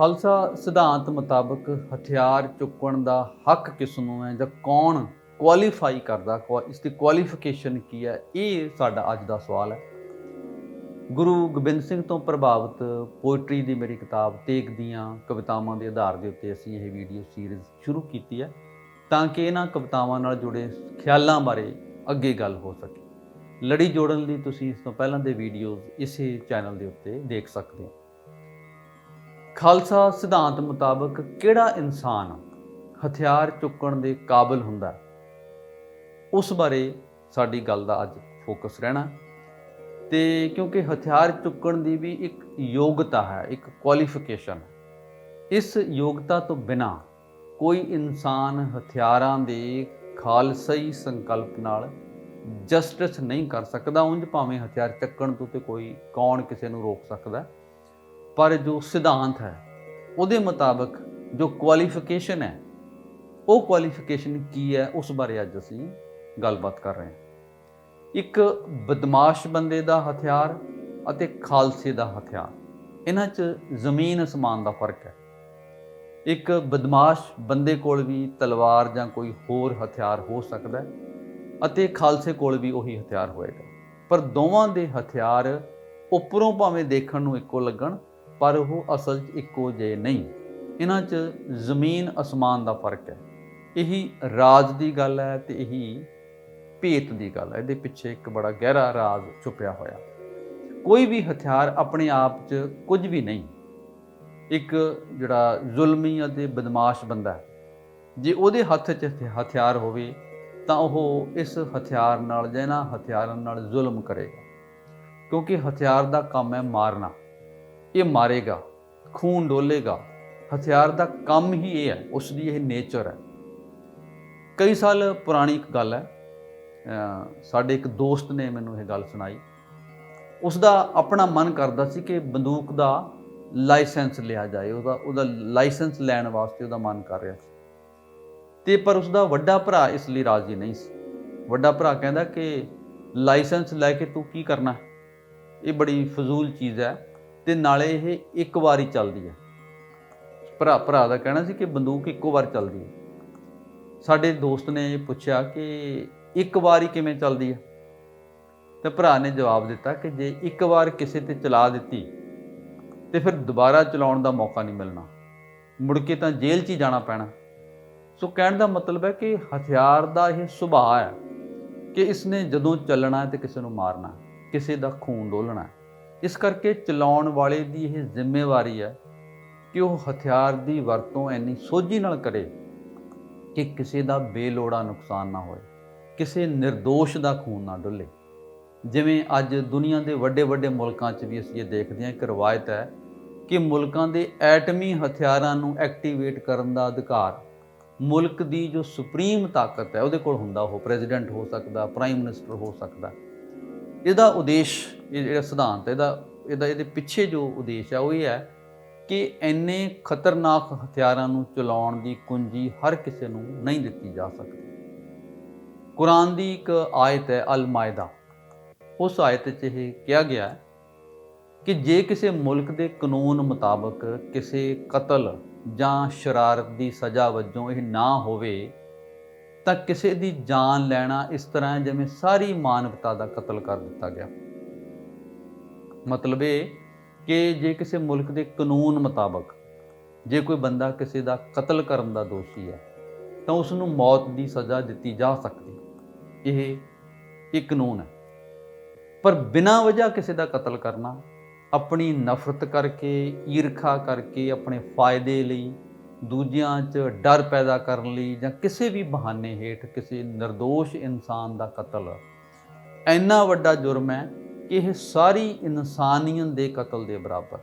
ਖਾਲਸਾ ਸਿਧਾਂਤ ਮੁਤਾਬਕ ਹਥਿਆਰ ਚੁੱਕਣ ਦਾ ਹੱਕ ਕਿਸ ਨੂੰ ਹੈ ਜਾਂ ਕੌਣ ਕੁਆਲੀਫਾਈ ਕਰਦਾ ਕੁਆ- ਇਸ ਦੀ ਕੁਆਲੀਫਿਕੇਸ਼ਨ ਕੀ ਹੈ, ਇਹ ਸਾਡਾ ਅੱਜ ਦਾ ਸਵਾਲ ਹੈ। ਗੁਰੂ ਗੋਬਿੰਦ ਸਿੰਘ ਤੋਂ ਪ੍ਰਭਾਵਿਤ ਪੋਇਟਰੀ ਦੀ ਮੇਰੀ ਕਿਤਾਬ ਤੇਗ ਦੀਆਂ ਕਵਿਤਾਵਾਂ ਦੇ ਆਧਾਰ ਦੇ ਉੱਤੇ ਅਸੀਂ ਇਹ ਵੀਡੀਓ ਸੀਰੀਜ਼ ਸ਼ੁਰੂ ਕੀਤੀ ਹੈ, ਤਾਂ ਕਿ ਇਹਨਾਂ ਕਵਿਤਾਵਾਂ ਨਾਲ ਜੁੜੇ ਖਿਆਲਾਂ ਬਾਰੇ ਅੱਗੇ ਗੱਲ ਹੋ ਸਕੇ। ਲੜੀ ਜੋੜਨ ਲਈ ਤੁਸੀਂ ਇਸ ਤੋਂ ਪਹਿਲਾਂ ਦੇ ਵੀਡੀਓਜ਼ ਇਸੇ ਚੈਨਲ ਦੇ ਉੱਤੇ ਦੇਖ ਸਕਦੇ ਹੋ। ਖਾਲਸਾ ਸਿਧਾਂਤ ਮੁਤਾਬਕ ਕਿਹੜਾ ਇਨਸਾਨ ਹਥਿਆਰ ਚੁੱਕਣ ਦੇ ਕਾਬਿਲ ਹੁੰਦਾ ਉਸ ਬਾਰੇ ਸਾਡੀ ਗੱਲ ਦਾ ਅੱਜ ਫੋਕਸ ਰਹਿਣਾ ਤੇ ਕਿਉਂਕਿ ਹਥਿਆਰ ਚੁੱਕਣ ਦੀ ਵੀ ਇੱਕ ਯੋਗਤਾ ਹੈ, ਇੱਕ ਕੁਆਲੀਫਿਕੇਸ਼ਨ ਇਸ ਯੋਗਤਾ ਤੋਂ ਬਿਨਾ ਕੋਈ ਇਨਸਾਨ ਹਥਿਆਰਾਂ ਦੇ ਖਾਲਸਾਈ ਸੰਕਲਪ ਨਾਲ ਜਸਟਿਸ ਨਹੀਂ ਕਰ ਸਕਦਾ, ਉਂਝ ਭਾਵੇਂ ਹਥਿਆਰ ਚੱਕਣ ਤੋਂ ਤੇ ਕੋਈ ਕੌਣ ਕਿਸੇ ਨੂੰ ਰੋਕ ਸਕਦਾ ਪਰ ਜੋ ਸਿਧਾਂਤ ਹੈ, ਉਹਦੇ ਮੁਤਾਬਕ ਜੋ ਕੁਆਲੀਫਿਕੇਸ਼ਨ ਹੈ, ਉਹ ਕੁਆਲੀਫਿਕੇਸ਼ਨ ਕੀ ਹੈ, ਉਸ ਬਾਰੇ ਅੱਜ ਅਸੀਂ ਗੱਲਬਾਤ ਕਰ ਰਹੇ ਹਾਂ। ਇੱਕ ਬਦਮਾਸ਼ ਬੰਦੇ ਦਾ ਹਥਿਆਰ ਅਤੇ ਖਾਲਸੇ ਦਾ ਹਥਿਆਰ, ਇਹਨਾਂ 'ਚ ਜ਼ਮੀਨ ਅਸਮਾਨ ਦਾ ਫ਼ਰਕ ਹੈ। ਇੱਕ ਬਦਮਾਸ਼ ਬੰਦੇ ਕੋਲ ਵੀ ਤਲਵਾਰ ਜਾਂ ਕੋਈ ਹੋਰ ਹਥਿਆਰ ਹੋ ਸਕਦਾ ਹੈ ਅਤੇ ਖਾਲਸੇ ਕੋਲ ਵੀ ਉਹੀ ਹਥਿਆਰ ਹੋਏਗਾ। ਪਰ ਦੋਵਾਂ ਦੇ ਹਥਿਆਰ ਉੱਪਰੋਂ ਭਾਵੇਂ ਦੇਖਣ ਨੂੰ ਇੱਕੋ ਲੱਗਣ ਪਰ ਉਹ ਅਸਲ 'ਚ ਇੱਕੋ ਜਿਹੇ ਨਹੀਂ। ਇਹਨਾਂ 'ਚ ਜ਼ਮੀਨ ਅਸਮਾਨ ਦਾ ਫ਼ਰਕ ਹੈ। ਇਹੀ ਰਾਜ ਦੀ ਗੱਲ ਹੈ ਤੇ ਇਹੀ ਭੇਤ ਦੀ ਗੱਲ ਹੈ। ਇਹਦੇ ਪਿੱਛੇ ਇੱਕ ਬੜਾ ਗਹਿਰਾ ਰਾਜ਼ ਛੁਪਿਆ ਹੋਇਆ। ਕੋਈ ਵੀ ਹਥਿਆਰ ਆਪਣੇ ਆਪ 'ਚ ਕੁਝ ਵੀ ਨਹੀਂ। ਇੱਕ ਜਿਹੜਾ ਜ਼ੁਲਮੀ ਅਤੇ ਬਦਮਾਸ਼ ਬੰਦਾ ਹੈ। ਜੇ ਉਹਦੇ ਹੱਥ 'ਚ ਹਥਿ- ਹਥਿਆਰ ਹੋਵੇ ਤਾਂ ਉਹ ਇਸ ਹਥਿਆਰ ਨਾਲ ਜਾਂ ਇਹਨਾਂ ਹਥਿਆਰਾਂ ਨਾਲ ਜ਼ੁਲਮ ਕਰੇਗਾ। ਕਿਉਂਕਿ ਹਥਿਆਰ ਦਾ ਕੰਮ ਹੈ ਮਾਰਨਾ। ਇਹ ਮਾਰੇਗਾ, ਖੂਨ ਡੋਲੇਗਾ। ਹਥਿਆਰ ਦਾ ਕੰਮ ਹੀ ਇਹ ਹੈ, ਉਸ ਦੀ ਇਹ ਨੇਚਰ ਹੈ। ਕਈ ਸਾਲ ਪੁਰਾਣੀ ਇੱਕ ਗੱਲ ਹੈ ਸਾਡੇ ਇੱਕ ਦੋਸਤ ਨੇ ਮੈਨੂੰ ਇਹ ਗੱਲ ਸੁਣਾਈ। ਉਸ ਦਾ ਆਪਣਾ ਮਨ ਕਰਦਾ ਸੀ ਕਿ ਬੰਦੂਕ ਦਾ ਲਾਇਸੈਂਸ ਲਿਆ ਜਾਏ, ਉਹਦਾ ਉਹਦਾ ਲਾਇਸੈਂਸ ਲੈਣ ਵਾਸਤੇ ਉਹਦਾ ਮਨ ਕਰ ਰਿਹਾ ਸੀ। ਤੇ ਪਰ ਉਸ ਦਾ ਵੱਡਾ ਭਰਾ ਇਸ ਲਈ ਰਾਜ਼ੀ ਨਹੀਂ ਸੀ। ਵੱਡਾ ਭਰਾ ਕਹਿੰਦਾ ਕਿ ਲਾਇਸੈਂਸ ਲੈ ਕੇ ਤੂੰ ਕੀ ਕਰਨਾ ਇਹ ਬੜੀ ਫਜ਼ੂਲ ਚੀਜ਼ ਹੈ। ਤੇ ਨਾਲੇ ਇਹ ਇੱਕ ਵਾਰੀ ਚੱਲਦੀ ਹੈ। ਭਰਾ ਭਰਾ ਦਾ ਕਹਿਣਾ ਸੀ ਕਿ ਬੰਦੂਕ ਇੱਕੋ ਵਾਰ ਚੱਲਦੀ ਹੈ। ਸਾਡੇ ਦੋਸਤ ਨੇ ਪੁੱਛਿਆ ਕਿ ਇੱਕ ਵਾਰੀ ਕਿਵੇਂ ਚੱਲਦੀ ਹੈ? ਤਾਂ ਭਰਾ ਨੇ ਜਵਾਬ ਦਿੱਤਾ ਕਿ ਜੇ ਇੱਕ ਵਾਰ ਕਿਸੇ ਤੇ ਚਲਾ ਦਿੱਤੀ, ਤੇ ਫਿਰ ਦੁਬਾਰਾ ਚਲਾਉਣ ਦਾ ਮੌਕਾ ਨਹੀਂ ਮਿਲਣਾ। ਮੁੜ ਕੇ ਤਾਂ ਜੇਲ੍ਹ 'ਚ ਹੀ ਜਾਣਾ ਪੈਣਾ। ਸੋ ਕਹਿਣ ਦਾ ਮਤਲਬ ਹੈ ਕਿ ਹਥਿਆਰ ਦਾ ਇਹ ਸੁਭਾਅ ਹੈ ਕਿ ਇਸਨੇ ਜਦੋਂ ਚੱਲਣਾ ਹੈ ਤੇ ਕਿਸੇ ਨੂੰ ਮਾਰਨਾ ਕਿਸੇ ਦਾ ਖੂਨ ਡੋਲਣਾ ਇਸ ਕਰਕੇ ਚਲਾਉਣ ਵਾਲੇ ਦੀ ਇਹ ਜ਼ਿੰਮੇਵਾਰੀ ਹੈ ਕਿ ਉਹ ਹਥਿਆਰ ਦੀ ਵਰਤੋਂ ਇੰਨੀ ਸੋਝੀ ਨਾਲ ਕਰੇ ਕਿ ਕਿਸੇ ਦਾ ਬੇਲੋੜਾ ਨੁਕਸਾਨ ਨਾ ਹੋਏ, ਕਿਸੇ નિર્ਦੋਸ਼ ਦਾ ਖੂਨ ਨਾ ਡੁੱਲੇ। ਜਿਵੇਂ ਅੱਜ ਦੁਨੀਆ ਦੇ ਵੱਡੇ ਵੱਡੇ ਮੁਲਕਾਂ 'ਚ ਵੀ ਅਸੀਂ ਇਹ ਦੇਖਦੇ ਹਾਂ, ਇੱਕ ਰਵਾਇਤ ਹੈ ਕਿ ਮੁਲਕਾਂ ਦੇ ਐਟਮੀ ਹਥਿਆਰਾਂ ਨੂੰ ਐਕਟੀਵੇਟ ਕਰਨ ਦਾ ਅਧਿਕਾਰ ਮੁਲਕ ਦੀ ਜੋ ਸੁਪਰੀਮ ਤਾਕਤ ਹੈ, ਉਹਦੇ ਕੋਲ ਹੁੰਦਾ, ਉਹ ਪ੍ਰੈਜ਼ੀਡੈਂਟ ਹੋ ਸਕਦਾ, ਪ੍ਰਾਈਮ ਮਿਨਿਸਟਰ ਹੋ ਸਕਦਾ। ਇਹਦਾ ਉਦੇਸ਼ ਇਹ ਜਿਹੜਾ ਸਿਧਾਂਤ ਇਹਦਾ ਇਹਦਾ, ਇਹਦੇ ਪਿੱਛੇ ਜੋ ਉਦੇਸ਼ ਹੈ ਉਹ ਇਹ ਹੈ ਕਿ ਇੰਨੇ ਖਤਰਨਾਕ ਹਥਿਆਰਾਂ ਨੂੰ ਚਲਾਉਣ ਦੀ ਕੁੰਜੀ ਹਰ ਕਿਸੇ ਨੂੰ ਨਹੀਂ ਦਿੱਤੀ ਜਾ ਸਕਦੀ। ਕੁਰਾਨ ਦੀ ਇੱਕ ਆਇਤ ਹੈ ਅਲ ਮਾਇਦਾ ਉਸ ਆਇਤ 'ਚ ਇਹ ਕਿਹਾ ਗਿਆ ਹੈ ਕਿ ਜੇ ਕਿਸੇ ਮੁਲਕ ਦੇ ਕਾਨੂੰਨ ਮੁਤਾਬਕ ਕਿਸੇ ਕਤਲ ਜਾਂ ਸ਼ਰਾਰਤ ਦੀ ਸਜ਼ਾ ਵਜੋਂ ਇਹ ਨਾ ਹੋਵੇ, ਤਾਂ ਕਿਸੇ ਦੀ ਜਾਨ ਲੈਣਾ ਇਸ ਤਰ੍ਹਾਂ ਜਿਵੇਂ ਸਾਰੀ ਮਾਨਵਤਾ ਦਾ ਕਤਲ ਕਰ ਦਿੱਤਾ ਗਿਆ। ਮਤਲਬ ਇਹ ਕਿ ਜੇ ਕਿਸੇ ਮੁਲਕ ਦੇ ਕਾਨੂੰਨ ਮੁਤਾਬਕ ਜੇ ਕੋਈ ਬੰਦਾ ਕਿਸੇ ਦਾ ਕਤਲ ਕਰਨ ਦਾ ਦੋਸ਼ੀ ਹੈ, ਤਾਂ ਉਸ ਨੂੰ ਮੌਤ ਦੀ ਸਜ਼ਾ ਦਿੱਤੀ ਜਾ ਸਕਦੀ ਹੈ। ਇਹ ਇੱਕ ਕਾਨੂੰਨ ਹੈ ਪਰ ਬਿਨਾਂ ਵਜ੍ਹਾ ਕਿਸੇ ਦਾ ਕਤਲ ਕਰਨਾ, ਆਪਣੀ ਨਫ਼ਰਤ ਕਰਕੇ, ਈਰਖਾ ਕਰਕੇ, ਆਪਣੇ ਫਾਇਦੇ ਲਈ, ਦੂਜਿਆਂ 'ਚ ਡਰ ਪੈਦਾ ਕਰਨ ਲਈ ਜਾਂ ਕਿਸੇ ਵੀ ਬਹਾਨੇ ਹੇਠ ਕਿਸੇ નિર્ਦੋਸ਼ ਇਨਸਾਨ ਦਾ ਕਤਲ, ਇੰਨਾ ਵੱਡਾ ਜੁਰਮ ਹੈ ਇਹ ਸਾਰੀ ਇਨਸਾਨੀਅਤ ਦੇ ਕਤਲ ਦੇ ਬਰਾਬਰ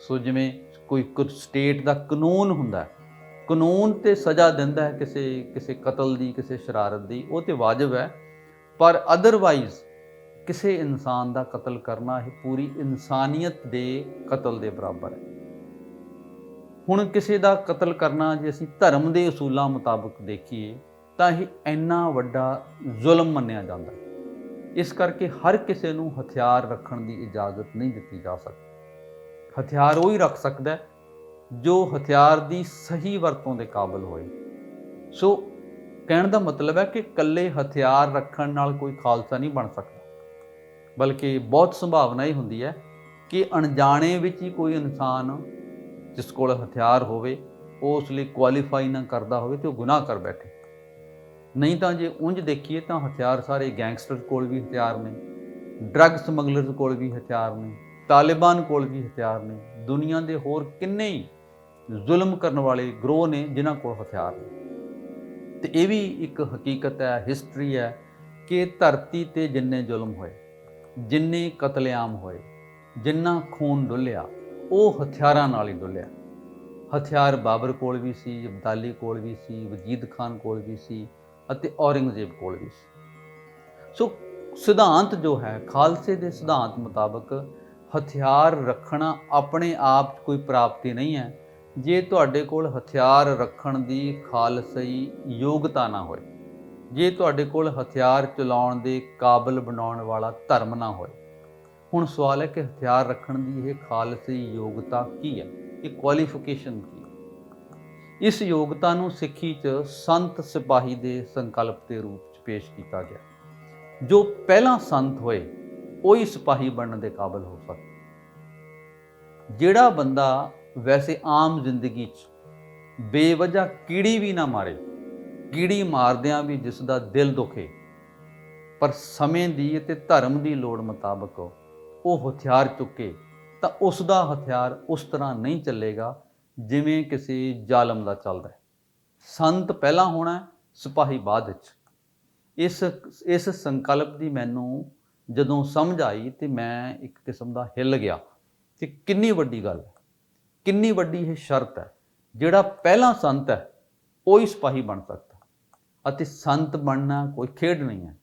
ਸੋ ਜਿਵੇਂ ਕੋਈ ਸਟੇਟ ਦਾ ਕਾਨੂੰਨ ਹੁੰਦਾ ਹੈ, ਕਾਨੂੰਨ ਤੇ ਸਜ਼ਾ ਦਿੰਦਾ ਹੈ ਕਿਸੇ ਕਿਸੇ ਕਤਲ ਦੀ, ਕਿਸੇ ਸ਼ਰਾਰਤ ਦੀ, ਉਹ ਤੇ ਵਾਜਬ ਹੈ। ਪਰ ਅਦਰਵਾਈਜ਼ ਕਿਸੇ ਇਨਸਾਨ ਦਾ ਕਤਲ ਕਰਨਾ ਇਹ ਪੂਰੀ ਇਨਸਾਨੀਅਤ ਦੇ ਕਤਲ ਦੇ ਬਰਾਬਰ ਹੈ। ਹੁਣ ਕਿਸੇ ਦਾ ਕਤਲ ਕਰਨਾ ਜੇ ਅਸੀਂ ਧਰਮ ਦੇ ਅਸੂਲਾਂ ਮੁਤਾਬਕ ਦੇਖੀਏ, ਤਾਂ ਇਹ ਇੰਨਾ ਵੱਡਾ ਜ਼ੁਲਮ ਮੰਨਿਆ ਜਾਂਦਾ ਹੈ। ਇਸ ਕਰਕੇ ਹਰ ਕਿਸੇ ਨੂੰ ਹਥਿਆਰ ਰੱਖਣ ਦੀ ਇਜਾਜ਼ਤ ਨਹੀਂ ਦਿੱਤੀ ਜਾ ਸਕਦੀ। ਹਥਿਆਰ ਉਹ ਹੀ ਰੱਖ ਸਕਦਾ ਹੈ ਜੋ ਹਥਿਆਰ ਦੀ ਸਹੀ ਵਰਤੋਂ ਦੇ ਕਾਬਿਲ ਹੋਏ। ਸੋ ਕਹਿਣ ਦਾ ਮਤਲਬ ਹੈ ਕਿ ਇਕੱਲੇ ਹਥਿਆਰ ਰੱਖਣ ਨਾਲ ਕੋਈ ਖਾਲਸਾ ਨਹੀਂ ਬਣ ਸਕਦਾ। ਬਲਕਿ ਬਹੁਤ ਸੰਭਾਵਨਾ ਹੀ ਹੁੰਦੀ ਹੈ ਕਿ ਅਣਜਾਣੇ ਵਿੱਚ ਹੀ ਕੋਈ ਇਨਸਾਨ ਜਿਸ ਕੋਲ ਹਥਿਆਰ ਹੋਵੇ, ਉਹ ਉਸ ਲਈ ਕੁਆਲੀਫਾਈ ਨਾ ਕਰਦਾ ਹੋਵੇ ਤੇ ਉਹ ਗੁਨਾਹ ਕਰ ਬੈਠੇ। ਨਹੀਂ ਤਾਂ ਜੇ ਉਂਝ ਦੇਖੀਏ ਤਾਂ ਹਥਿਆਰ ਸਾਰੇ ਗੈਂਗਸਟਰ ਕੋਲ ਵੀ ਹਥਿਆਰ ਨੇ, ਡਰੱਗ ਸਮਗਲਰਸ ਕੋਲ ਵੀ ਹਥਿਆਰ ਨੇ, ਤਾਲਿਬਾਨ ਕੋਲ ਵੀ ਹਥਿਆਰ ਨੇ, ਦੁਨੀਆ ਦੇ ਹੋਰ ਕਿੰਨੇ ਹੀ ਜ਼ੁਲਮ ਕਰਨ ਵਾਲੇ ਗਰੋਹ ਨੇ ਜਿਨ੍ਹਾਂ ਕੋਲ ਹਥਿਆਰ ਨੇ। ਤੇ ਇਹ ਵੀ ਇੱਕ ਹਕੀਕਤ ਹੈ ਹਿਸਟਰੀ ਹੈ ਕਿ ਧਰਤੀ ਤੇ ਜਿੰਨੇ ਜ਼ੁਲਮ ਹੋਏ, ਜਿੰਨੇ ਕਤਲੇਆਮ ਹੋਏ, ਜਿੰਨਾ ਖੂਨ ਡੁੱਲਿਆ, ਉਹ ਹਥਿਆਰਾਂ ਨਾਲ ਹੀ ਡੁੱਲਿਆ। ਹਥਿਆਰ ਬਾਬਰ ਕੋਲ ਵੀ ਸੀ, ਅਬਦਾਲੀ ਕੋਲ ਵੀ ਸੀ, ਵਜੀਦ ਖਾਨ ਕੋਲ ਵੀ ਸੀ ਅਤੇ ਔਰੰਗਜ਼ੇਬ ਕੋਲ ਵੀ ਸੀ। ਸੋ ਸਿਧਾਂਤ ਜੋ ਹੈ, ਖਾਲਸੇ ਦੇ ਸਿਧਾਂਤ ਮੁਤਾਬਕ ਹਥਿਆਰ ਰੱਖਣਾ ਆਪਣੇ ਆਪ 'ਚ ਕੋਈ ਪ੍ਰਾਪਤੀ ਨਹੀਂ ਹੈ। ਜੇ ਤੁਹਾਡੇ ਕੋਲ ਹਥਿਆਰ ਰੱਖਣ ਦੀ ਖਾਲਸਈ ਯੋਗਤਾ ਨਾ ਹੋਏ, ਜੇ ਤੁਹਾਡੇ ਕੋਲ ਹਥਿਆਰ ਚਲਾਉਣ ਦੇ ਕਾਬਿਲ ਬਣਾਉਣ ਵਾਲਾ ਧਰਮ ਨਾ ਹੋਏ, ਹੁਣ ਸਵਾਲ ਹੈ ਕਿ ਹਥਿਆਰ ਰੱਖਣ ਦੀ ਇਹ ਖਾਲਸਈ ਯੋਗਤਾ ਕੀ ਹੈ? ਇਹ ਕੁਆਲੀਫਿਕੇਸ਼ਨ ਕੀ ਇਸ ਯੋਗਤਾ ਨੂੰ ਸਿੱਖੀ 'ਚ ਸੰਤ ਸਿਪਾਹੀ ਦੇ ਸੰਕਲਪ ਦੇ ਰੂਪ 'ਚ ਪੇਸ਼ ਕੀਤਾ ਗਿਆ। ਜੋ ਪਹਿਲਾਂ ਸੰਤ ਹੋਏ, ਉਹੀ ਸਿਪਾਹੀ ਬਣਨ ਦੇ ਕਾਬਿਲ ਹੋ ਸਕਦਾ। ਜਿਹੜਾ ਬੰਦਾ ਵੈਸੇ ਆਮ ਜ਼ਿੰਦਗੀ 'ਚ ਬੇਵਜ੍ਹਾ ਕੀੜੀ ਵੀ ਨਾ ਮਾਰੇ, ਕੀੜੀ ਮਾਰਦਿਆਂ ਵੀ ਜਿਸ ਦਾ ਦਿਲ ਦੁਖੇ, ਪਰ ਸਮੇਂ ਦੀ ਅਤੇ ਧਰਮ ਦੀ ਲੋੜ ਮੁਤਾਬਕ ਉਹ ਹਥਿਆਰ ਚੁੱਕੇ, ਤਾਂ ਉਸ ਦਾ ਹਥਿਆਰ ਉਸ ਤਰ੍ਹਾਂ ਨਹੀਂ ਚੱਲੇਗਾ ਜਿਵੇਂ ਕਿਸੇ ਜ਼ਾਲਮ ਦਾ ਚੱਲਦਾ ਹੈ। ਸੰਤ ਪਹਿਲਾਂ ਹੋਣਾ ਸਿਪਾਹੀ ਬਾਅਦ ਵਿੱਚ। ਇਸ ਇਸ ਸੰਕਲਪ ਦੀ ਮੈਨੂੰ ਜਦੋਂ ਸਮਝ ਆਈ ਤੇ ਮੈਂ ਇੱਕ ਕਿਸਮ ਦਾ ਹਿੱਲ ਗਿਆ ਕਿ ਕਿੰਨੀ ਵੱਡੀ ਗੱਲ ਹੈ, ਕਿੰਨੀ ਵੱਡੀ ਇਹ ਸ਼ਰਤ ਹੈ, ਜਿਹੜਾ ਪਹਿਲਾ ਸੰਤ ਹੈ, ਉਹ ਹੀ ਸਿਪਾਹੀ ਬਣ ਸਕਦਾ ਅਤੇ ਸੰਤ ਬਣਨਾ ਕੋਈ ਖੇਡ ਨਹੀਂ ਹੈ।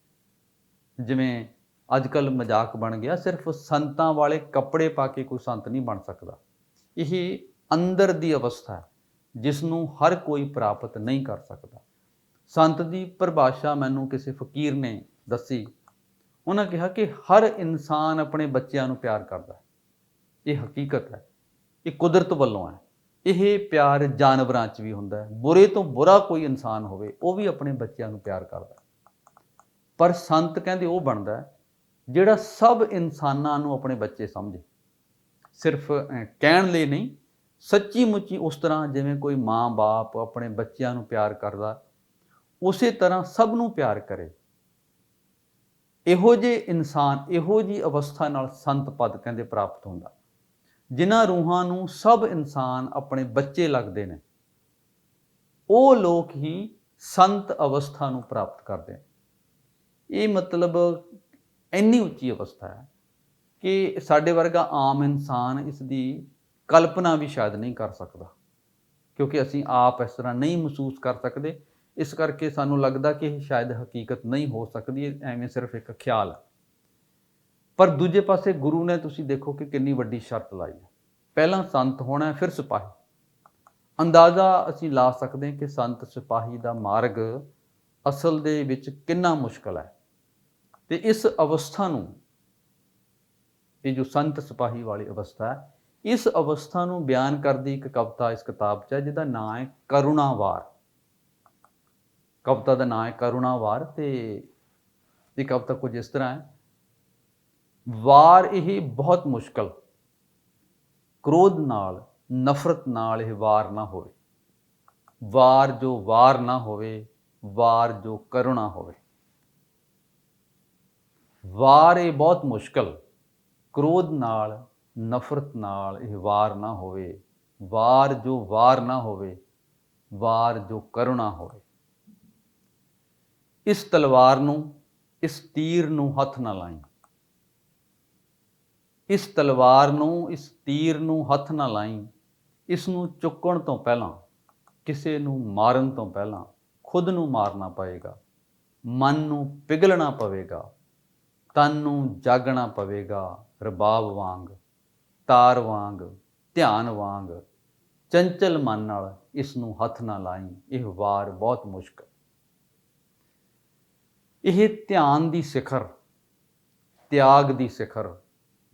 ਜਿਵੇਂ ਅੱਜ ਕੱਲ ਮਜ਼ਾਕ ਬਣ ਗਿਆ, ਸਿਰਫ ਸੰਤਾਂ ਵਾਲੇ ਕੱਪੜੇ ਪਾ ਕੇ ਕੋਈ ਸੰਤ ਨਹੀਂ ਬਣ ਸਕਦਾ। ਇਹ ਅੰਦਰ ਦੀ ਅਵਸਥਾ ਹੈ ਜਿਸ ਨੂੰ ਹਰ ਕੋਈ ਪ੍ਰਾਪਤ ਨਹੀਂ ਕਰ ਸਕਦਾ। ਸੰਤ ਦੀ ਪਰਿਭਾਸ਼ਾ ਮੈਨੂੰ ਕਿਸੇ ਫਕੀਰ ਨੇ ਦੱਸੀ। ਉਹਨਾਂ ਕਿਹਾ ਕਿ ਹਰ ਇਨਸਾਨ ਆਪਣੇ ਬੱਚਿਆਂ ਨੂੰ ਪਿਆਰ ਕਰਦਾ ਹੈ। ਇਹ ਹਕੀਕਤ ਹੈ, ਇਹ ਕੁਦਰਤ ਵੱਲੋਂ ਹੈ। ਇਹ ਪਿਆਰ ਜਾਨਵਰਾਂ 'ਚ ਵੀ ਹੁੰਦਾ ਹੈ। ਬੁਰੇ ਤੋਂ ਬੁਰਾ ਕੋਈ ਇਨਸਾਨ ਹੋਵੇ, ਉਹ ਵੀ ਆਪਣੇ ਬੱਚਿਆਂ ਨੂੰ ਪਿਆਰ ਕਰਦਾ ਪਰ ਸੰਤ ਕਹਿੰਦੇ ਉਹ ਬਣਦਾ ਜਿਹੜਾ ਸਭ ਇਨਸਾਨਾਂ ਨੂੰ ਆਪਣੇ ਬੱਚੇ ਸਮਝੇ। ਸਿਰਫ ਕਹਿਣ ਲਈ ਨਹੀਂ ਸੱਚੀ ਮੁੱਚੀ ਉਸ ਤਰ੍ਹਾਂ ਜਿਵੇਂ ਕੋਈ ਮਾਂ-ਬਾਪ ਆਪਣੇ ਬੱਚਿਆਂ ਨੂੰ ਪਿਆਰ ਕਰਦਾ, ਉਸੇ ਤਰ੍ਹਾਂ ਸਭ ਨੂੰ ਪਿਆਰ ਕਰੇ। ਇਹੋ ਜੇ ਇਨਸਾਨ, ਇਹੋ ਜੀ ਅਵਸਥਾ ਨਾਲ ਸੰਤ ਪਦ ਕਹਿੰਦੇ ਪ੍ਰਾਪਤ ਹੁੰਦਾ। ਜਿਨ੍ਹਾਂ ਰੂਹਾਂ ਨੂੰ ਸਭ ਇਨਸਾਨ ਆਪਣੇ ਬੱਚੇ ਲੱਗਦੇ ਨੇ, ਉਹ ਲੋਕ ਹੀ ਸੰਤ ਅਵਸਥਾ ਨੂੰ ਪ੍ਰਾਪਤ ਕਰਦੇ ਨੇ। ਇਹ ਮਤਲਬ ਇੰਨੀ ਉੱਚੀ ਅਵਸਥਾ ਹੈ ਕਿ ਸਾਡੇ ਵਰਗਾ ਆਮ ਇਨਸਾਨ ਇਸ ਦੀ ਕਲਪਨਾ ਵੀ ਸ਼ਾਇਦ ਨਹੀਂ ਕਰ ਸਕਦਾ। ਕਿਉਂਕਿ ਅਸੀਂ ਆਪ ਇਸ ਤਰ੍ਹਾਂ ਨਹੀਂ ਮਹਿਸੂਸ ਕਰ ਸਕਦੇ। ਇਸ ਕਰਕੇ ਸਾਨੂੰ ਲੱਗਦਾ ਕਿ ਇਹ ਸ਼ਾਇਦ ਹਕੀਕਤ ਨਹੀਂ ਹੋ ਸਕਦੀ ਐਵੇਂ ਸਿਰਫ ਇੱਕ ਖਿਆਲ ਹੈ। ਪਰ ਦੂਜੇ ਪਾਸੇ ਗੁਰੂ ਨੇ ਤੁਸੀਂ ਦੇਖੋ ਕਿ ਕਿੰਨੀ ਵੱਡੀ ਸ਼ਰਤ ਲਾਈ ਹੈ। ਪਹਿਲਾਂ ਸੰਤ ਹੋਣਾ, ਫਿਰ ਸਿਪਾਹੀ। ਅੰਦਾਜ਼ਾ ਅਸੀਂ ਲਾ ਸਕਦੇ ਹਾਂ ਕਿ ਸੰਤ ਸਿਪਾਹੀ ਦਾ ਮਾਰਗ ਅਸਲ ਦੇ ਵਿੱਚ ਕਿੰਨਾ ਮੁਸ਼ਕਲ ਹੈ। ਤੇ ਇਸ ਅਵਸਥਾ ਨੂੰ, ਇਹ ਜੋ ਸੰਤ ਸਿਪਾਹੀ ਵਾਲੀ ਅਵਸਥਾ ਹੈ ਇਸ ਅਵਸਥਾ ਨੂੰ ਬਿਆਨ ਕਰਦੀ ਇੱਕ ਕਵਿਤਾ ਇਸ ਕਿਤਾਬ 'ਚ ਹੈ, ਜਿਹਦਾ ਨਾਮ ਹੈ ਕਰੁਣਾਵਾਰ। ਕਵਿਤਾ ਦਾ ਨਾਮ ਹੈ ਕਰੁਣਾਵਾਰ ਤੇ ਇਹ ਕਵਿਤਾ ਕੁਝ ਇਸ ਤਰ੍ਹਾਂ ਹੈ। ਵਾਰ ਇਹ ਬਹੁਤ ਮੁਸ਼ਕਲ। ਕ੍ਰੋਧ ਨਾਲ, ਨਫ਼ਰਤ ਨਾਲ ਇਹ ਵਾਰ ਨਾ ਹੋਵੇ। ਵਾਰ ਜੋ ਵਾਰ ਨਾ ਹੋਵੇ, ਵਾਰ ਜੋ ਕਰੁਣਾ ਹੋਵੇ। ਵਾਰ ਇਹ ਬਹੁਤ ਮੁਸ਼ਕਲ। ਕ੍ਰੋਧ ਨਾਲ ਨਫ਼ਰਤ ਨਾਲ ਇਹ ਵਾਰ ਨਾ ਹੋਵੇ। ਵਾਰ ਜੋ ਵਾਰ ਨਾ ਹੋਵੇ, ਵਾਰ ਜੋ ਕਰੁਣਾ ਹੋਵੇ। ਇਸ ਤਲਵਾਰ ਨੂੰ, ਇਸ ਤੀਰ ਨੂੰ ਹੱਥ ਨਾ ਲਾਈ। ਇਸ ਤਲਵਾਰ ਨੂੰ, ਇਸ ਤੀਰ ਨੂੰ ਹੱਥ ਨਾ ਲਾਈ। ਇਸ ਨੂੰ ਚੁੱਕਣ ਤੋਂ ਪਹਿਲਾਂ, ਕਿਸੇ ਨੂੰ ਮਾਰਨ ਤੋਂ ਪਹਿਲਾਂ ਖੁਦ ਨੂੰ ਮਾਰਨਾ ਪਏਗਾ। ਮਨ ਨੂੰ ਪਿਘਲਣਾ ਪਵੇਗਾ। ਤਨ ਨੂੰ ਜਾਗਣਾ ਪਵੇਗਾ। ਰਬਾਬ ਵਾਂਗ ਤਾਰ ਵਾਂਗ, ਧਿਆਨ ਵਾਂਗ, ਚੰਚਲ ਮਨ ਨਾਲ ਇਸ ਨੂੰ ਹੱਥ ਨਾ ਲਾਈ, ਇਹ ਵਾਰ ਬਹੁਤ ਮੁਸ਼ਕਲ ਇਹ ਧਿਆਨ ਦੀ ਸਿਖਰ, ਤਿਆਗ ਦੀ ਸਿਖਰ,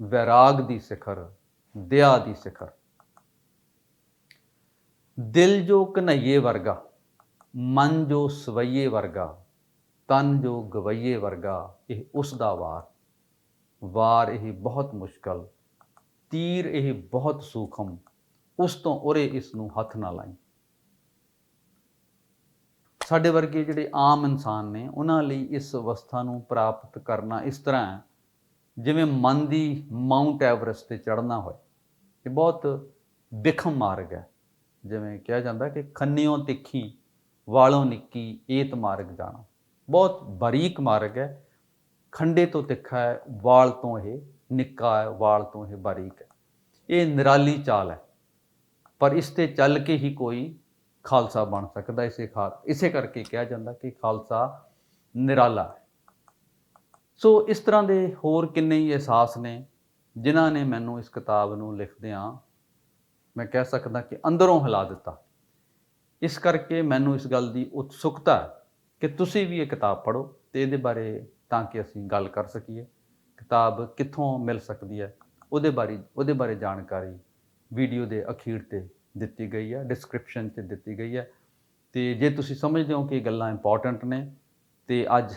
ਵੈਰਾਗ ਦੀ ਸਿਖਰ, ਦਇਆ ਦੀ ਸਿਖਰ। ਦਿਲ ਜੋ ਕਨਈਏ ਵਰਗਾ, ਮਨ ਜੋ ਸਵਈਏ ਵਰਗਾ, ਤਨ ਜੋ ਗਵਈਏ ਵਰਗਾ, ਇਹ ਉਸ ਦਾ ਵਾਰ। ਵਾਰ ਇਹ ਬਹੁਤ ਮੁਸ਼ਕਲ ਤੀਰ ਇਹ ਬਹੁਤ ਸੂਖਮ, ਉਸ ਤੋਂ ਉਰੇ ਇਸ ਨੂੰ ਹੱਥ ਨਾ ਲਾਈ। ਸਾਡੇ ਵਰਗੇ ਜਿਹੜੇ ਆਮ ਇਨਸਾਨ ਨੇ, ਉਹਨਾਂ ਲਈ ਇਸ ਅਵਸਥਾ ਨੂੰ ਪ੍ਰਾਪਤ ਕਰਨਾ ਇਸ ਤਰ੍ਹਾਂ ਹੈ, ਜਿਵੇਂ ਮਨ ਦੀ ਮਾਊਂਟ ਐਵਰੈਸਟ ਤੇ ਚੜ੍ਹਨਾ ਹੋਏ। ਇਹ ਬਹੁਤ ਵਿਖਮ ਮਾਰਗ ਹੈ। ਜਿਵੇਂ ਕਿਹਾ ਜਾਂਦਾ ਕਿ ਖੰਨਿਓ ਤਿੱਖੀ, ਵਾਲੋਂ ਨਿੱਕੀ, ਏਤ ਮਾਰਗ ਜਾਣਾ। ਬਹੁਤ ਬਾਰੀਕ ਮਾਰਗ ਹੈ। ਖੰਡੇ ਤੋਂ ਤਿੱਖਾ ਹੈ, ਵਾਲ ਤੋਂ ਇਹ ਨਿੱਕਾ ਹੈ ਵਾਲ ਤੋਂ ਇਹ ਬਾਰੀਕ ਹੈ। ਇਹ ਨਿਰਾਲੀ ਚਾਲ ਹੈ। ਪਰ ਇਸ ਤੇ ਚੱਲ ਕੇ ਹੀ ਕੋਈ ਖਾਲਸਾ ਬਣ ਸਕਦਾ ਇਸੇ ਖਾਲ, ਇਸੇ ਕਰਕੇ ਕਿਹਾ ਜਾਂਦਾ ਕਿ ਖਾਲਸਾ ਨਿਰਾਲਾ ਹੈ। ਸੋ ਇਸ ਤਰ੍ਹਾਂ ਦੇ ਹੋਰ ਕਿੰਨੇ ਹੀ ਅਹਿਸਾਸ ਨੇ ਜਿਨ੍ਹਾਂ ਨੇ ਮੈਨੂੰ ਇਸ ਕਿਤਾਬ ਨੂੰ ਲਿਖਦਿਆਂ ਮੈਂ ਕਹਿ ਸਕਦਾ ਕਿ ਅੰਦਰੋਂ ਹਿਲਾ ਦਿੱਤਾ। ਇਸ ਕਰਕੇ ਮੈਨੂੰ ਇਸ ਗੱਲ ਦੀ ਉਤਸੁਕਤਾ ਹੈ ਕਿ ਤੁਸੀਂ ਵੀ ਇਹ ਕਿਤਾਬ ਪੜ੍ਹੋ ਤੇ ਇਹਦੇ ਬਾਰੇ ਤਾਂ ਕਿ ਅਸੀਂ ਗੱਲ ਕਰ ਸਕੀਏ। ਕਿਤਾਬ ਕਿੱਥੋਂ ਮਿਲ ਸਕਦੀ ਹੈ, ਉਹਦੇ ਬਾਰੇ ਉਹਦੇ ਬਾਰੇ ਜਾਣਕਾਰੀ ਵੀਡੀਓ ਦੇ ਅਖੀਰ ਤੇ ਦਿੱਤੀ ਗਈ ਹੈ ਡਿਸਕ੍ਰਿਪਸ਼ਨ 'ਚ ਦਿੱਤੀ ਗਈ ਹੈ। ਤੇ ਜੇ ਤੁਸੀਂ ਸਮਝਦੇ ਹੋ ਕਿ ਇਹ ਗੱਲਾਂ ਇੰਪੋਰਟੈਂਟ ਨੇ, ਤੇ ਅੱਜ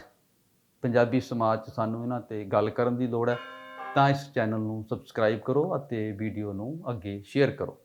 ਪੰਜਾਬੀ ਸਮਾਜ 'ਚ ਸਾਨੂੰ ਇਹਨਾਂ ਤੇ ਗੱਲ ਕਰਨ ਦੀ ਲੋੜ ਹੈ, ਤਾਂ ਇਸ ਚੈਨਲ ਨੂੰ ਸਬਸਕ੍ਰਾਈਬ ਕਰੋ ਅਤੇ ਵੀਡੀਓ ਨੂੰ ਅੱਗੇ ਸ਼ੇਅਰ ਕਰੋ।